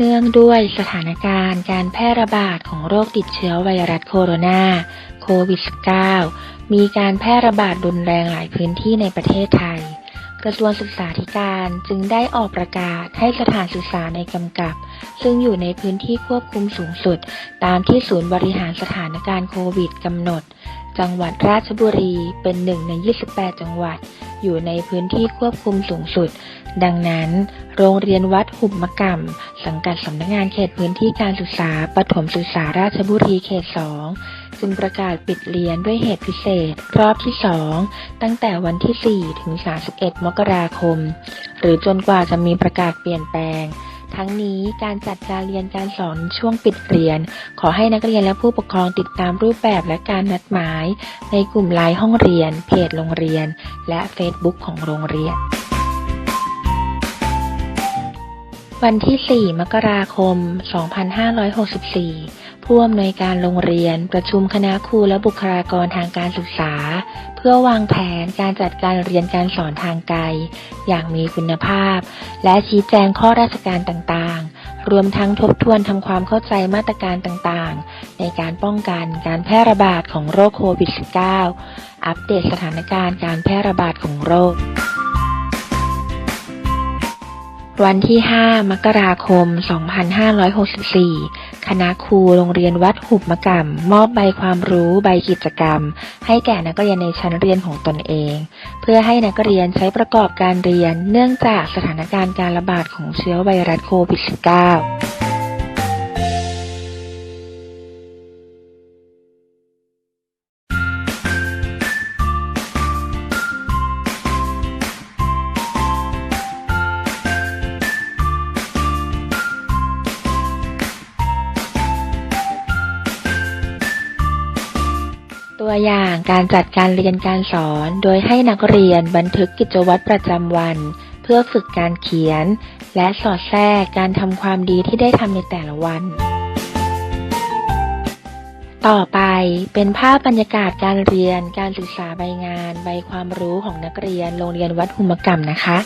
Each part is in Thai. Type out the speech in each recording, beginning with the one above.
เนื่องด้วยสถานการณ์การแพร่ระบาดของโรคติดเชื้อไวรัสโคโรนาโควิด -19 มีการแพร่ระบาดรุนแรงหลายพื้นที่ในประเทศไทย กระทรวงศึกษาธิการจึงได้ออกประกาศให้สถานศึกษาในกำกับ ซึ่งอยู่ในพื้นที่ควบคุมสูงสุด ตามที่ศูนย์บริหารสถานการณ์โควิดกำหนด จังหวัดราชบุรีเป็นหนึ่งใน 28 จังหวัด อยู่ในพื้นที่ควบคุมสูงสุด ดังนั้น โรงเรียนวัดหุบมะกำสังกัดสำนักงานเขตพื้นที่การศึกษาปฐมศึกษาราชบุรีเขต 2 จึงประกาศปิดเรียนด้วยเหตุพิเศษ รอบที่ 2 ตั้งแต่วันที่ 4 ถึง 31 มกราคม หรือจนกว่าจะมีประกาศเปลี่ยนแปลง ทั้งนี้การจัดการเรียนการสอนช่วงปิดเรียน ขอให้นักเรียนและผู้ปกครองติดตามรูปแบบและการนัดหมาย ในกลุ่มไลน์ห้องเรียน เพจโรงเรียน และเฟซบุ๊กของโรงเรียนวันที่ 4 มกราคม 2564 ผู้อำนวยการโรงเรียนประชุมคณะครูและบุคลากรทางการศึกษา เพื่อวางแผนการจัดการเรียนการสอนทางไกล อย่างมีคุณภาพ และชี้แจงข้อราชการต่างๆ รวมทั้งทบทวนทำความเข้าใจมาตรการต่างๆ ในการป้องกันการแพร่ระบาดของโรคโควิด -19 อัปเดตสถานการณ์การแพร่ระบาดของโรค วันที่ 5 มกราคม 2564 คณะครูโรงเรียนวัดหุบมะกำมอบใบความรู้ใบกิจกรรม ให้แก่นักเรียนในชั้นเรียนของตนเอง เพื่อให้นักเรียนใช้ประกอบการเรียน เนื่องจากสถานการณ์การระบาดของเชื้อไวรัสโควิด -19 ตัวอย่างการจัดการเรียนการสอน โดยให้นักเรียนบันทึกกิจวัตรประจำวัน เพื่อฝึกการเขียน และสอดแทรกการทำความดีที่ได้ทำในแต่ละวัน ต่อไปเป็นภาพบรรยากาศการเรียน การศึกษาใบงาน ใบความรู้ของนักเรียนโรงเรียนวัดหุมกรรมนะคะ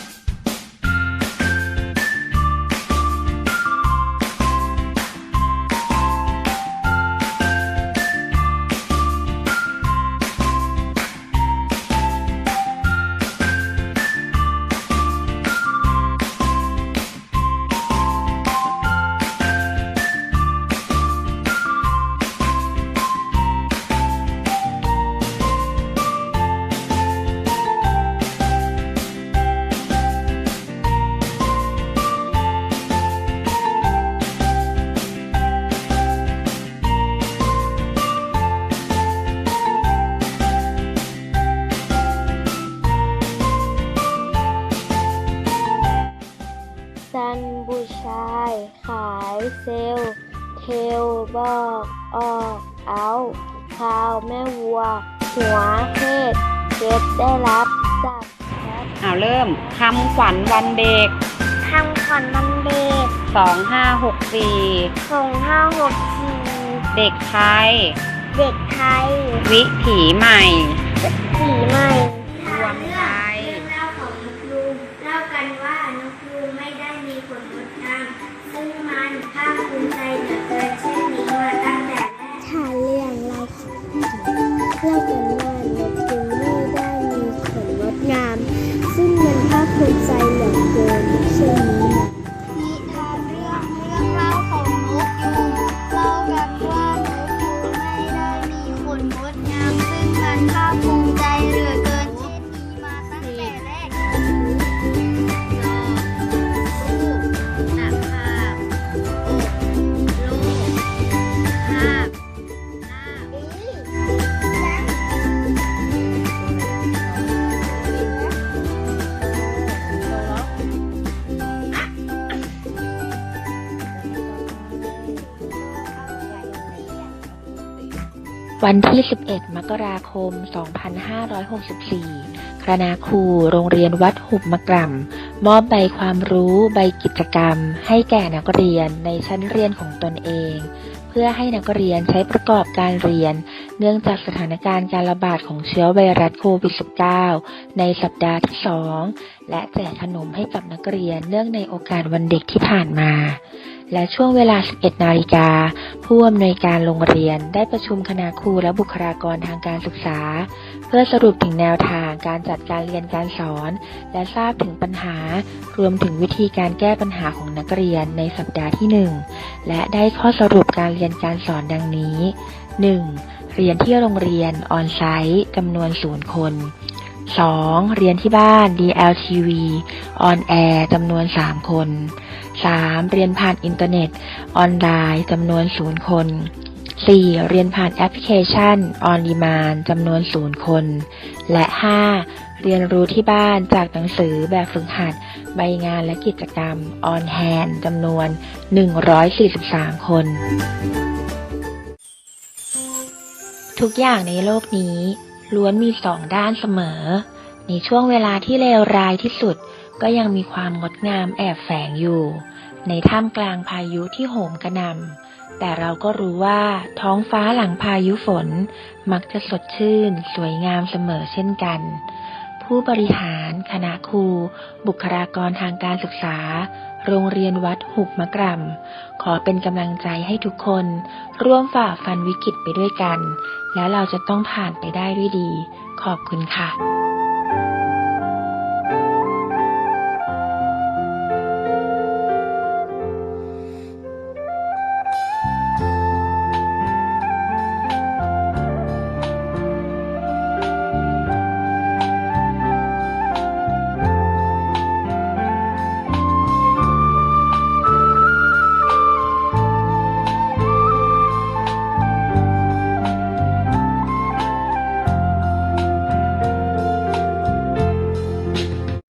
บอกออกเอาคาวแม่วัว หัวเพศเก็บได้รับจับแคทอ้าวเริ่มคำขวัญวันเด็กทำขวัญมันเด็ก2564ส่งห้าหกสี่เด็กไทย เด็กไทย วิถีใหม่ สีใหม่รวม วันที่ 11 มกราคม 2564 คณะครูโรงเรียนวัดหุบมะกร่ำมอบใบความรู้ใบกิจกรรม ให้แก่นักเรียนในชั้นเรียนของตนเอง เพื่อให้นักเรียนใช้ประกอบการเรียน เนื่องจากสถานการณ์การระบาดของเชื้อไวรัสโควิด -19 ในสัปดาห์ที่ 2 และแจกขนมให้กับนักเรียนเนื่องในโอกาสวันเด็กที่ผ่านมา และช่วงเวลา 11 นาฬิกา ผู้อำนวยการโรงเรียนได้ประชุมคณะครูและบุคลากรทางการศึกษา พื่อสรุปถึงแนวทางการจัดการเรียนการสอน และทราบถึงปัญหา รวมถึงวิธีการแก้ปัญหาของนักเรียนในสัปดาห์ที่ 1 และได้ข้อสรุปการเรียนการสอนดังนี้ 1. เรียนที่โรงเรียนออนไซต์จำนวนศูนย์คน 2. เรียนที่บ้าน DLTV ออนแอร์จำนวน 3 คน 3. เรียนผ่านอินเทอร์เน็ต ออนไลน์จำนวน 0 คน 4. เรียนผ่านแอปพลิเคชัน ออนดีมานจำนวน 0 คน และ 5. เรียนรู้ที่บ้านจากหนังสือแบบฝึกหัด ใบงานและกิจกรรม ออนแฮนจำนวน 143 คน ทุกอย่างในโลกนี้ ล้วนมีสองด้านเสมอ ในช่วงเวลาที่เลวร้ายที่สุด ก็ยังมีความงดงามแอบแฝงอยู่ ในท่ามกลางพายุที่โหมกระหน่ำแต่เราก็รู้ว่าท้องฟ้าหลังพายุฝน มักจะสดชื่น สวยงามเสมอเช่นกัน ผู้บริหาร คณะครู บุคลากรทางการศึกษา โรงเรียนวัดหุบมะกรำขอเป็นกำลังใจให้ทุกคน ร่วมฝ่าฟันวิกฤตไปด้วยกัน แล้วเราจะต้องผ่านไปได้ด้วยดี ขอบคุณค่ะ